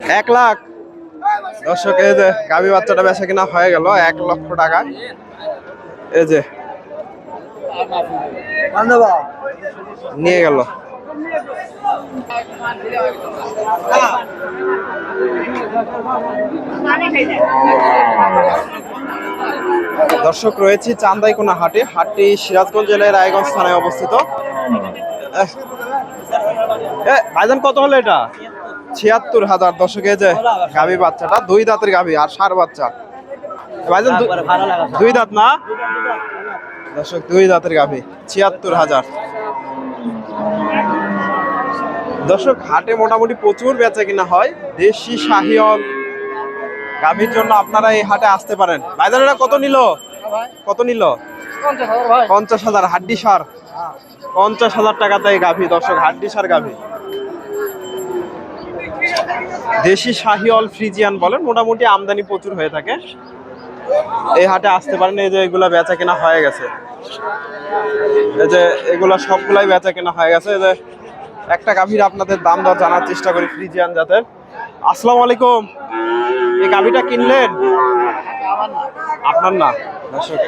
এক লাখ। দর্শক, এই যে গাভী বাচ্চাটা বেচা কিনা হয়ে গেল এক লক্ষ টাকা। এই যে নিয়ে গেল। দর্শক, রয়েছে চান্দাইকোনা হাটে হাটটি সিরাজগঞ্জ জেলার রায়গঞ্জ থানায় অবস্থিত। ভাইজান, কত হলো এটা? ছিয়াত্তর হাজার দর্শকে যে গাভী বাচ্চাটা দুই দাঁতের গাভী আর সার বাচ্চা। ভাইজান দুই দাঁত না? দর্শক দুই দাঁতের গাভী ছিয়াত্তর হাজার। দর্শক হাটে মোটামুটি প্রচুর বেচা কিনা হয়। দেশি শাহিয়ল গাভীর জন্য আপনারা এই হাটে আসতে পারেন। ভাইজান এটা কত নিল? কত নিল? পঞ্চাশ হাজার হাড্ডি সার। পঞ্চাশ হাজার টাকাতে গাভী দর্শক হাড্ডি সার গাভী। দেশি শাহিওয়াল ফ্রিজিয়ান বলেন, মোটামুটি আমদানি প্রচুর হয়ে থাকে। এই হাটে আসতে পারেন, এই যে এগুলা বেচা কেনা হয়ে গেছে। এই যে এগুলা সবগুলাই বেচা কেনা হয়ে গেছে। এই যে একটা গাভীর আপনাদের দাম দর জানার চেষ্টা করি ফ্রিজিয়ান জাতের। আসসালামু আলাইকুম। এই গাভীটা কিনলেন? আপনার না? দর্শক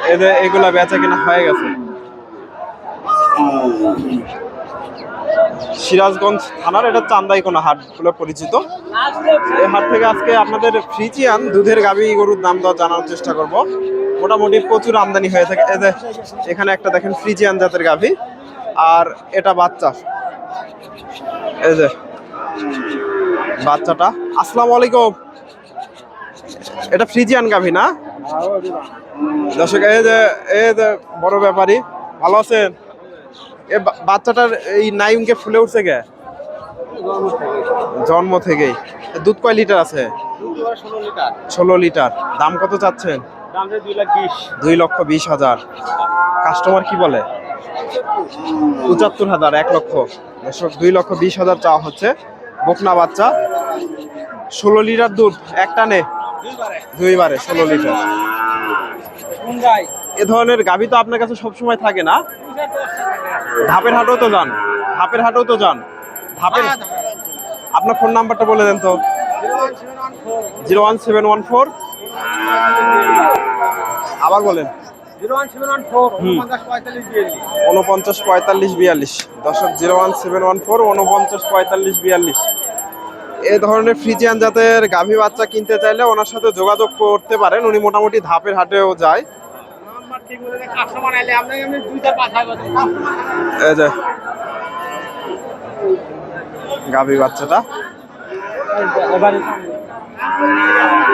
এগুলা বেচা কেনা হয়ে গেছে। সিরাজগঞ্জ থানার, এটা চান্দাইকোনা হাট বলে পরিচিত। এই হাট থেকে আজকে আপনাদের ফ্রিজিয়ান দুধের গাভী গরুর দাম দর জানার চেষ্টা করব। মোটামুটি প্রচুর আমদানি হয়ে থাকে। এই যে এখানে একটা দেখেন ফ্রিজিয়ান জাতের গাভী, আর এটা বাচ্চা। এই যে বাচ্চাটা। আসসালামু আলাইকুম। এটা ফ্রিজিয়ান গাভী না? দর্শক, এই যে এই যে বড় ব্যাপারী, ভালো আছেন? এ বাচ্চাটার এই নাইমকে ফুলে উঠছে কে? জন্ম থেকেই। দুধ কয় লিটার আছে? ষোলো লিটার। দাম কত চাচ্ছেন? দুই লক্ষ বিশ হাজার। কাস্টমার কি বলে? পঁচাত্তর হাজার, এক লক্ষ। দুই লক্ষ বিশ হাজার চাওয়া হচ্ছে। বকনা বাচ্চা। ষোলো লিটার দুধ একটা নে দুইবারে, ষোলো লিটার। এ ধরনের গাভী তো আপনার কাছে সবসময় থাকে না। ধাপের হাটেও তো যান। ধাপের হাটেও তো যান। ধাপের আপনার ফোন নাম্বারটা বলে দেন তো। Zero one seven one four. আবার বলেন। উনপঞ্চাশ পঁয়তাল্লিশ বিয়াল্লিশ। দশক zero one seven one four উনপঞ্চাশ পঁয়তাল্লিশ বিয়াল্লিশ। এ ধরনের ফ্রিজিয়ান জাতের গাভী বাচ্চা কিনতে চাইলে ওনার সাথে যোগাযোগ করতে পারেন। উনি মোটামুটি ধাপের হাটেও যায়। গাভী বাচ্চাটা।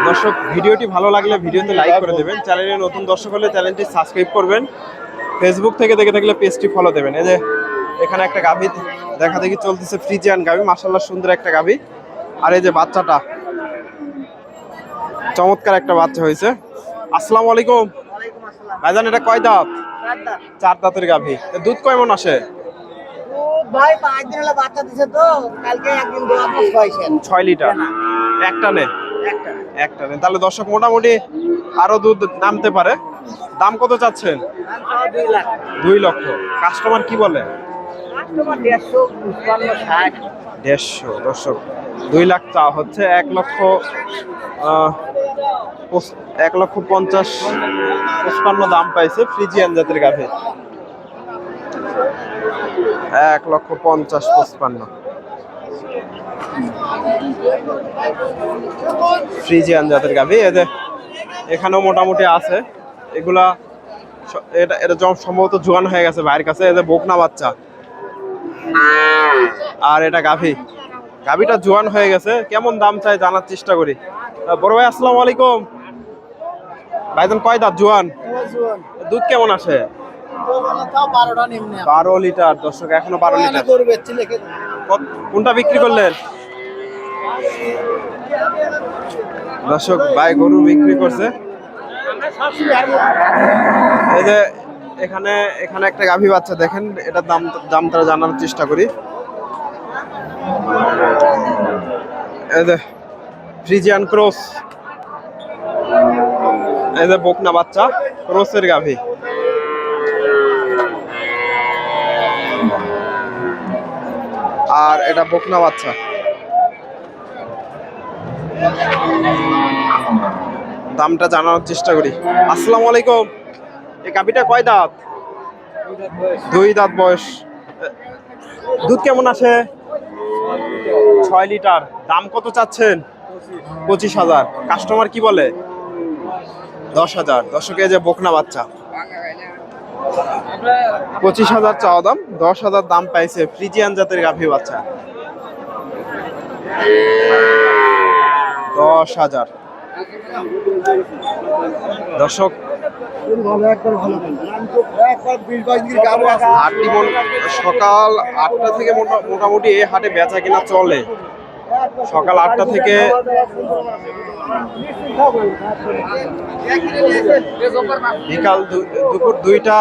দর্শক, ভিডিওটি ভালো লাগলে ভিডিওতে লাইক করে দেবেন। চ্যানেলে নতুন দর্শক হলে চ্যানেলটি সাবস্ক্রাইব করবেন। ফেসবুক থেকে দেখে থাকলে পেজটি ফলো দেবেন। এই যে, এখানে একটা গাভী দেখা দেখি চলতেছে ফ্রিজিয়ান গাভী। মাসাল্লাহ সুন্দর একটা গাভী। আর এই যে বাচ্চাটা, চমৎকার একটা বাচ্চা হয়েছে। আসসালামু আলাইকুম। ভাইজান এটা কয় দাঁত? চার দাঁতের গাভী। দুধ কয় মন আসে ভাই পাঁচ দিন হলো বাচ্চা দিছে তো কালকে একদিন দোয়া ছয় লিটার? একটা নে? একটা। একটা নে। তাহলে দর্শক মোটামুটি আরও দুধ নামতে পারে। দাম কত চাচ্ছেন? দুই লক্ষ। কাস্টমার কি বলে? দেড়শো দর্শক দুই লাখ চা হচ্ছে। এক লক্ষ এক লক্ষ পঞ্চাশ পঁচপান্ন দাম পাইছে ফ্রিজিয়ান জাতের গাভী। এক লক্ষ পঞ্চাশ পঁচপান্ন। ফ্রিজিয়ান জাতের গাভী। এদের এখানেও মোটামুটি আছে। এগুলা এটা এটা সম্ভবত জোয়ান হয়ে গেছে ভাইয়ের কাছে। এদের বকনা বাচ্চা। আর এটা গাভী। গাভীটা জোয়ান হয়ে গেছে। কেমন দাম চাই জানার চেষ্টা করি। বড় ভাই, আসসালামু আলাইকুম। ভাইজান কয় দাঁত? জোয়ান? দুধ কেমন আসে? বারো লিটার দর্শক এখনও বারো লিটার। কোনটা বিক্রি করলেন? দর্শক ভাই গরু বিক্রি করছে। এই যে এখানে এখানে একটা গাভী বাচ্চা দেখেন এটার দাম দাম তারা জানার চেষ্টা করি। এই যে ফ্রিজিয়ান ক্রস। এই যে বকনা বাচ্চা, রোসের গাভী। আর এটা বকনা বাচ্চা। দামটা জানানোর চেষ্টা করি। আসসালামু আলাইকুম। এই গাভিটা কয় দাঁত? দুই দাঁত বয়স। দুধ কেমন আসে? ছয় লিটার। দাম কত চাচ্ছেন? পঁচিশ হাজার। কাস্টমার কি বলে? দশ হাজার। দশকে যে বকনা বাচ্চা। পঁচিশ হাজার চাওয়া দাম, দশ হাজার দাম পাইছে ফ্রিজিয়ান জাতের গাভী বাচ্চা। দশ হাজার। দর্শক, হাটটি সকাল আটটা থেকে মোটা- মোটামুটি এই হাটে বেচা কিনা চলে। সকাল আটটা থেকে বিকাল দুপুর দুইটা,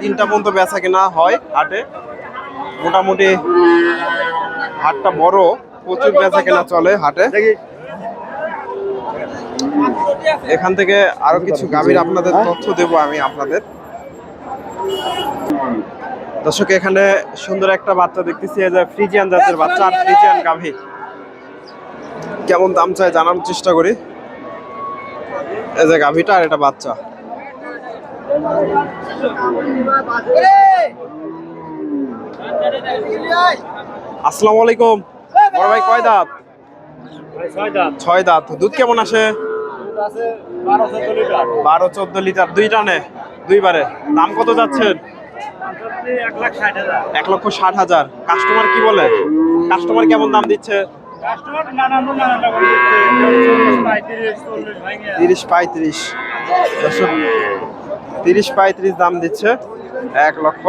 তিনটা পর্যন্ত বেচা কেনা হয় হাটে। মোটামুটি হাটটা বড়, প্রচুর বেচা কেনা চলে হাটে। এখান থেকে আরও কিছু গাভীর আপনাদের তথ্য দেব আমি আপনাদের। দর্শক, এখানে সুন্দর একটা বাচ্চা দেখতেছি, এই যে ফ্রিজিয়ান জাতের বাচ্চা, আর ফ্রিজিয়ান গাভী। কেমন দাম চাই জানার চেষ্টা করি। এই যে গাভীটা আর এটা বাচ্চা। আসসালামু আলাইকুম। বড় ভাই কয় দাঁত? ছয় দাঁত। দুধ কেমন আসে? বারো চোদ্দ লিটার। দুই টানে, দুইবারে। দাম কত যাচ্ছেন? এক লক্ষ ষাট হাজার। কাস্টমার কি বলে? কাস্টমার কেমন দাম দিচ্ছে? তিরিশ পঁয়ত্রিশ তিরিশ পঁয়ত্রিশ। দাম দিচ্ছে এক লক্ষ।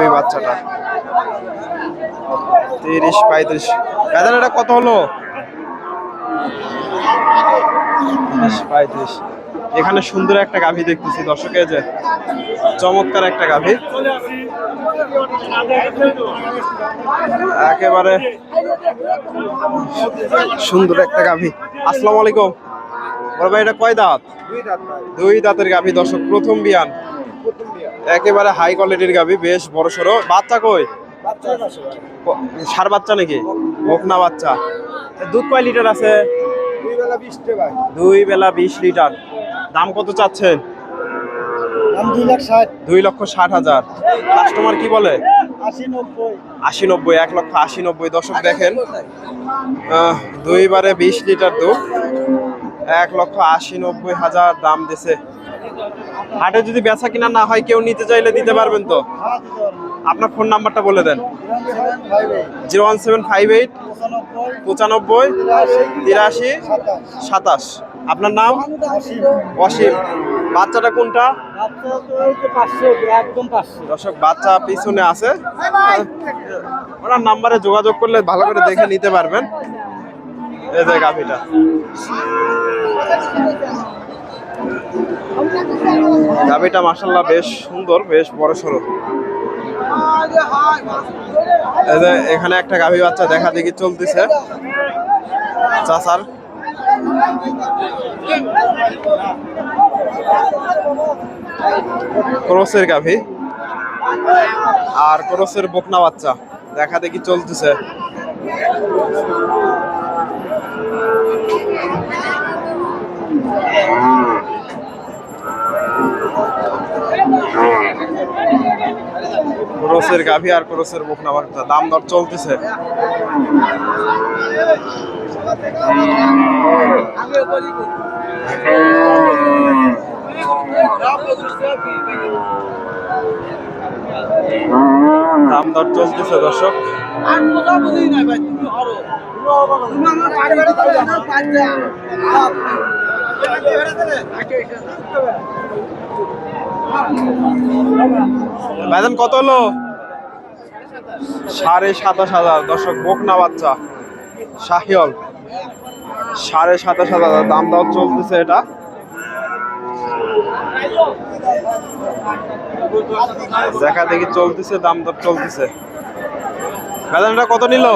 যে বাচ্চাটা। তিরিশ পঁয়ত্রিশ। বেদান এটা কত হলো? তিরিশ পঁয়ত্রিশ। এখানে সুন্দর একটা গাভী দেখতেছি দর্শকের যে চমৎকার একটা গাভী। একেবারে সুন্দর একটা গাভী। আসসালামু আলাইকুম। বড় ভাই, এটা কয় দাঁত? দুই দাঁতের গাভী, দর্শক, প্রথম বিয়ান। একেবারে হাই কোয়ালিটির গাভী, বেশ বড় সড়ো। বাচ্চা কই? সার বাচ্চা নাকি? বকনা বাচ্চা। দুধ কয় লিটার আছে? দুই বেলা বিশ লিটার। দাম কত চাচ্ছেন? দুই লক্ষ ষাট হাজার। কাস্টমার কি বলে? আশি নব্বই। এক লক্ষ আশি নব্বই। দশক দেখেন দুইবারে বিশ লিটার দুধ এক লক্ষ আশি নব্বই হাজার দাম দিছে। হাটে যদি বেচা কিনা না হয় কেউ নিতে চাইলে দিতে পারবেন তো? আপনার ফোন নাম্বারটা বলে দেন। Zero one seven five eight পঁচানব্বই তিরাশি সাতাশ। আপনার নাম? অসীম। বাচ্চাটা কোনটা? দর্শক বাচ্চা পিছনে আছে। ওনার নাম্বারে যোগাযোগ করলে ভালো করে দেখে নিতে পারবেন। এই যে গাভিটা। গাভিটা মাসাল্লাহ বেশ সুন্দর বেশ বড় সড়ো এই এখানে একটা গাভী বাচ্চা দেখা দেখি চলতেছে। চাচার। ক্রসের গাভী। আর ক্রসের বকনা বাচ্চা। দেখা দেখি চলতেছে। ক্রসের গাভী আর ক্রসের বকনা বাচ্চা। দাম দর চলতেছে। দাম চলতেছে, দর্শক। না না বেতন কত হলো? সাড়ে সাতাশ হাজার, দর্শক, বকনা বাচ্চা শাহিয়ল সাড়ে সাতাশ হাজার দাম দাও চলতেছে এটা। দেখা দেখি চলতেছে, দাম দর চলতেছে। বেতনটা কত নিল?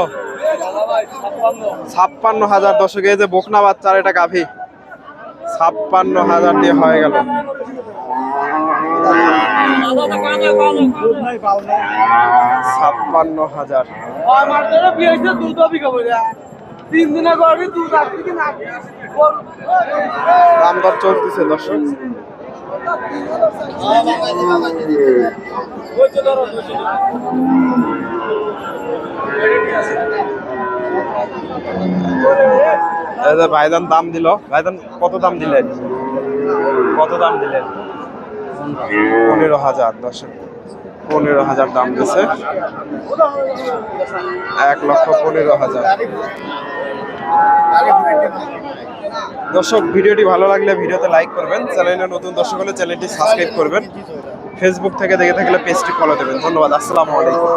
ছাপ্পান্ন হাজার দশকে যে বকনা বাচ্চার এটা গাভী। ছাপ্পান্ন হাজার দিয়ে হয়ে গেল। ছাপ্পান্ন হাজার। তিন দিনে করবি দুধ আসবি কি না? দাম দর চলতেছে, দর্শক। ভাইজান দাম দিল। ভাইজান, কত দাম দিলেন? কত দাম দিলেন? পনেরো হাজার, দর্শক। পনেরো হাজার দাম দিছে। এক লক্ষ পনেরো হাজার। দর্শক, ভিডিওটি ভালো লাগলে ভিডিওতে লাইক করবেন। চ্যানেলে নতুন দর্শক হলে চ্যানেলটি সাবস্ক্রাইব করবেন। ফেসবুক থেকে দেখে থাকলে পেজটি ফলো দেবেন। ধন্যবাদ, আসসালামু আলাইকুম।